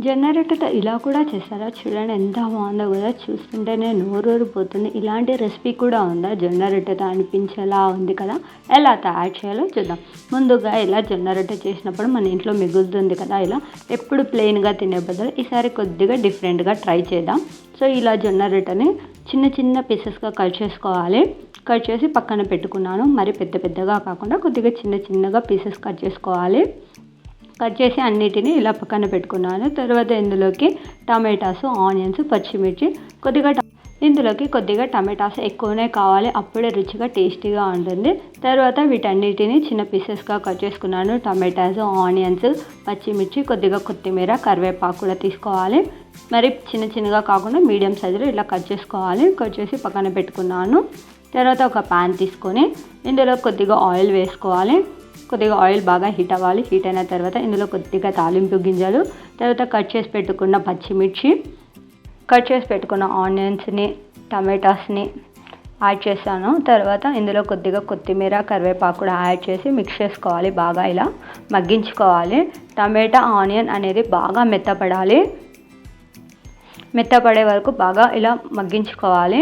జొన్న ఇలా కూడా చేస్తారా? చూడండి ఎంత బాగుందో కదా చూస్తుంటేనే నోరూరిపోతుంది. ఇలాంటి రెసిపీ కూడా ఉందా? జొన్న రొట్టెతో అనిపించేలా ఉంది కదా. ఎలా తయారు చేయాలో చూద్దాం. ముందుగా ఇలా జొన్న రొట్టె చేసినప్పుడు మన ఇంట్లో మిగులుతుంది కదా ఇలా. ఎప్పుడు ప్లెయిన్గా తినే బదులు ఈసారి కొద్దిగా డిఫరెంట్గా ట్రై చేద్దాం. సో ఇలా జొన్న రొట్టెని చిన్న చిన్న పీసెస్గా కట్ చేసుకోవాలి. కట్ చేసి పక్కన పెట్టుకున్నాను. మరి పెద్ద పెద్దగా కాకుండా కొద్దిగా చిన్న చిన్నగా పీసెస్ కట్ చేసుకోవాలి. కట్ చేసి అన్నిటిని ఇలా పక్కన పెట్టుకున్నాను. తర్వాత ఇందులోకి టమాటాస్ ఆనియన్స్ పచ్చిమిర్చి కొద్దిగా ఇందులోకి కొద్దిగా టమాటాస్ ఎక్కువనే కావాలి. అప్పుడే రుచిగా టేస్టీగా ఉంటుంది. తర్వాత వీటన్నిటిని చిన్న పీసెస్గా కట్ చేసుకున్నాను. టమాటాస్ ఆనియన్స్ పచ్చిమిర్చి కొద్దిగా కొత్తిమీర కరివేపాకు కూడా తీసుకోవాలి. మరి చిన్న చిన్నగా కాకుండా మీడియం సైజులో ఇలా కట్ చేసుకోవాలి. కట్ చేసి పక్కన పెట్టుకున్నాను. తర్వాత ఒక ప్యాన్ తీసుకొని ఇందులో కొద్దిగా ఆయిల్ వేసుకోవాలి. కొద్దిగా ఆయిల్ బాగా హీట్ అవ్వాలి. హీట్ అయిన తర్వాత ఇందులో కొద్దిగా తాలింపు గింజలు తర్వాత కట్ చేసి పెట్టుకున్న పచ్చిమిర్చి కట్ చేసి పెట్టుకున్న ఆనియన్స్ని టమాటాస్ని యాడ్ చేశాను. తర్వాత ఇందులో కొద్దిగా కొత్తిమీర కరివేపాకు కూడా యాడ్ చేసి మిక్స్ చేసుకోవాలి బాగా ఇలా మగ్గించుకోవాలి. టమాటా ఆనియన్ అనేది బాగా మెత్తపడాలి. మెత్తపడే వరకు బాగా ఇలా మగ్గించుకోవాలి.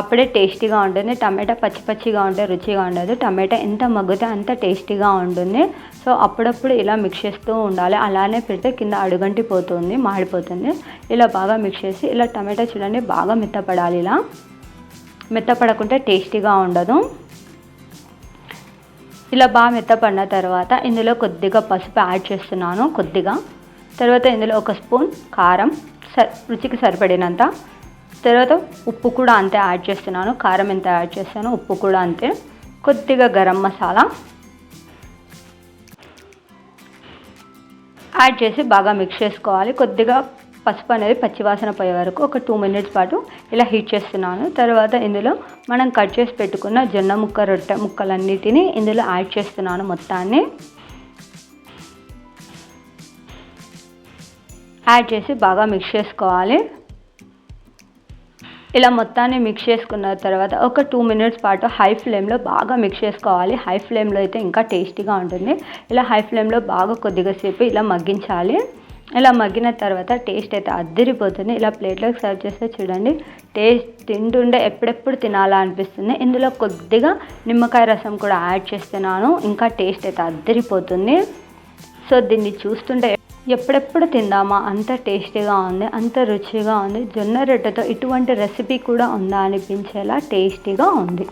అప్పుడే టేస్టీగా ఉంటుంది. టమాటా పచ్చి పచ్చిగా ఉంటే రుచిగా ఉండదు. టమాటా ఎంత మగ్గితే అంత టేస్టీగా ఉంటుంది. సో అప్పుడప్పుడు ఇలా మిక్స్ చేస్తూ ఉండాలి. అలానే పెడితే కింద అడుగంటి పోతుంది మాడిపోతుంది. ఇలా బాగా మిక్స్ చేసి ఇలా టమాటా చూడండి బాగా మెత్తపడాలి ఇలా. మెత్తపడకుంటే టేస్టీగా ఉండదు. ఇలా బాగా మెత్తపడిన తర్వాత ఇందులో కొద్దిగా పసుపు యాడ్ చేస్తున్నాను కొద్దిగా. తర్వాత ఇందులో ఒక స్పూన్ కారం స రుచికి సరిపడినంత తర్వాత ఉప్పు కూడా అంతే యాడ్ చేస్తున్నాను. కారం ఎంత యాడ్ చేస్తాను ఉప్పు కూడా అంతే. కొద్దిగా గరం మసాలా యాడ్ చేసి బాగా మిక్స్ చేసుకోవాలి. కొద్దిగా పసుపు అనేది పచ్చివాసన పోయే వరకు ఒక టూ మినిట్స్ పాటు ఇలా హీట్ చేస్తున్నాను. తర్వాత ఇందులో మనం కట్ చేసి పెట్టుకున్న జొన్న ముక్క రొట్టె ముక్కలన్నిటినీ ఇందులో యాడ్ చేస్తున్నాను మొత్తాన్ని. యాడ్ చేసి బాగా మిక్స్ చేసుకోవాలి. ఇలా మొత్తాన్ని మిక్స్ చేసుకున్న తర్వాత ఒక టూ మినిట్స్ పాటు హై ఫ్లేమ్లో బాగా మిక్స్ చేసుకోవాలి. హై ఫ్లేమ్లో అయితే ఇంకా టేస్టీగా ఉంటుంది. ఇలా హై ఫ్లేమ్లో బాగా కొద్దిగా సేపు ఇలా మగ్గించాలి. ఇలా మగ్గిన తర్వాత టేస్ట్ అయితే అద్దరిపోతుంది. ఇలా ప్లేట్లోకి సర్వ్ చేస్తే చూడండి టేస్ట్ తింటుండే ఎప్పుడెప్పుడు తినాలా అనిపిస్తుంది. ఇందులో కొద్దిగా నిమ్మకాయ రసం కూడా యాడ్ చేస్తున్నాను. ఇంకా టేస్ట్ అయితే అద్దరిపోతుంది. సో దీన్ని చూస్తుంటే ఎప్పుడెప్పుడు తిందామా? అంత టేస్టీగా ఉంది అంత రుచిగా ఉంది. జొన్న రొట్టెతో ఇటువంటి రెసిపీ కూడా ఉందా? అనిపించేలా టేస్టీగా ఉంది.